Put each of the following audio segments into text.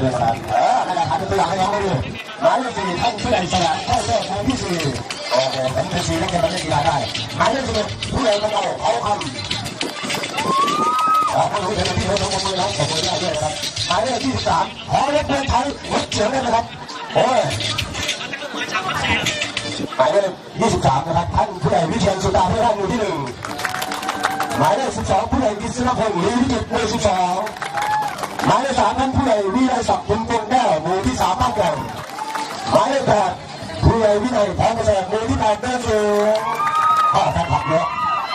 เอาละผมเรียกกันเออนั่นแหละครับเป็นตัวอย่างให้น้องได้ดูหมายเลขสี่ท่านผู้ใหญ่สละเข้าเลือกครั้งที่สี่โอเคผมเป็นสี่นักเรียนเล่นกีฬาได้หมายเลขสิบเอ็ดผู้ใหญ่กระเดาเขาคำขอ่าท่านรู้เห็นที่เขาทำมือแล้วผมมือได้ด้วยครับหมายเลขที่สิบสามขอเล็กเพื่อนไทยวัดเฉียงได้ไหมครับโอ้ยหมายเลขยี่สิบสามนะครับท่านผู้ใหญ่วิเชียนสุดาเพื่อนท่านอยู่ที่หนึ่งหมายเลข12ผู้ใหญ่กิษณพงศ์หรือวิจิตรหมู่12 หมายเลข3ท่านผู้ใหญ่วิไลศักดิ์บุญกงแก้วหมู่ที่3บ้านแก่งหมายเลข8ผู้ใหญ่วินัยทองเกษตรหมู่ที่8เดินสูงข้าแฟนคลับเยอะ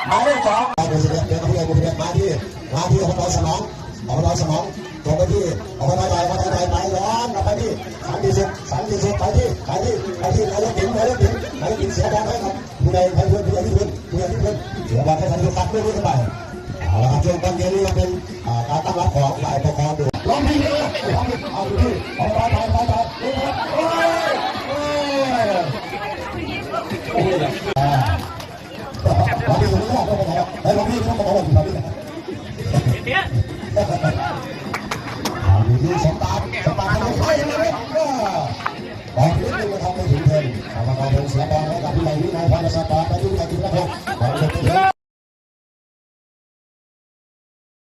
หมายเลข2เดินเสด็จเดินผู้ใหญ่ผู้ใหญ่มาที่มาที่อบตสมองอบตสมองตรงไปที่อบตใหญ่อบตใหญ่ไปย้อนไปที่สันติสุขสันติสุขไปที่ไปที่ไปที่นายกติ๋มนายกติ๋มนายกติ๋มเสียบอลให้กับผู้ใหญ่ผู้ใหญ่ผู้ใหญ่ที่พื้นผู้ใหญ่ที่พื้นเสียบอลให้ทันทีตัดไม่รู้ทำไมเอาละครับช่วงต้นเกมนี้ก็เป็นการตั้งรับของฝ่ายปก ดูที่